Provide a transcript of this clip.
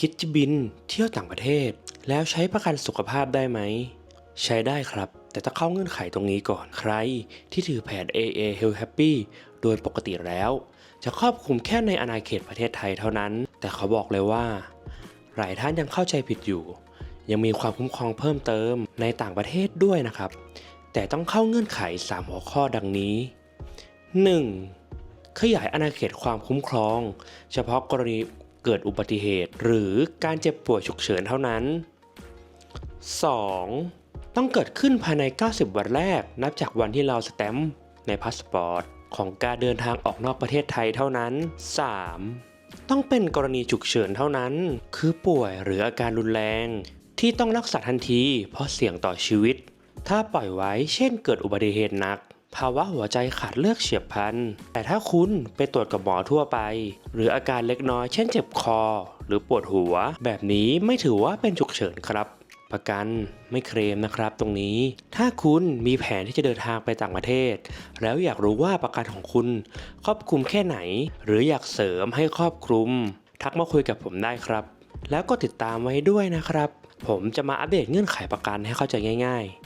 คิดจะบินเที่ยวต่างประเทศ แล้วใช้ประกันสุขภาพได้ไหม ใช้ได้ครับ แต่ต้องเข้าเงื่อนไขตรงนี้ก่อนใคร ที่ถือแผน AA Health Happy โดยปกติแล้ว จะครอบคลุมแค่ในอาณาเขตประเทศไทยเท่านั้น แต่เขาบอกเลยว่า หลายท่านยังเข้าใจผิดอยู่ ยังมีความคุ้มครองเพิ่มเติมในต่างประเทศด้วยนะครับ แต่ต้องเข้าเงื่อนไข 3 หัวข้อดังนี้ 1. ขยายอาณาเขตความคุ้มครอง เฉพาะกรณี เกิดอุบัติเหตุ หรือการเจ็บป่วยฉุกเฉินเท่านั้น 2. ต้องเกิดขึ้นภายใน 90 วันแรก นับจากวันที่เราสแตมป์ในพาสปอร์ตของการเดินทางออกนอกประเทศไทยเท่านั้น 3. ต้องเป็นกรณีฉุกเฉินเท่านั้น คือป่วยหรืออาการรุนแรง ที่ต้องรักษาทันทีเพราะเสี่ยงต่อชีวิต ถ้าปล่อยไว้เช่นเกิดอุบัติเหตุหนัก ภาวะหัวใจขาดเลือดเฉียบพลัน แต่ถ้าคุณไปตรวจกับหมอทั่วไป หรืออาการเล็กน้อยเช่นเจ็บคอ หรือปวดหัว แบบนี้ไม่ถือว่าเป็นฉุกเฉินครับ ประกันไม่เคลมนะครับตรงนี้ ถ้าคุณมีแผนที่จะเดินทางไปต่างประเทศ แล้วอยากรู้ว่าประกันของคุณ ครอบคลุมแค่ไหน หรืออยากเสริมให้ครอบคลุม ทักมาคุยกับผมได้ครับ แล้วก็ติดตามไว้ด้วยนะครับ ผมจะมาอัปเดตเงื่อนไขประกันให้เข้าใจง่าย ๆ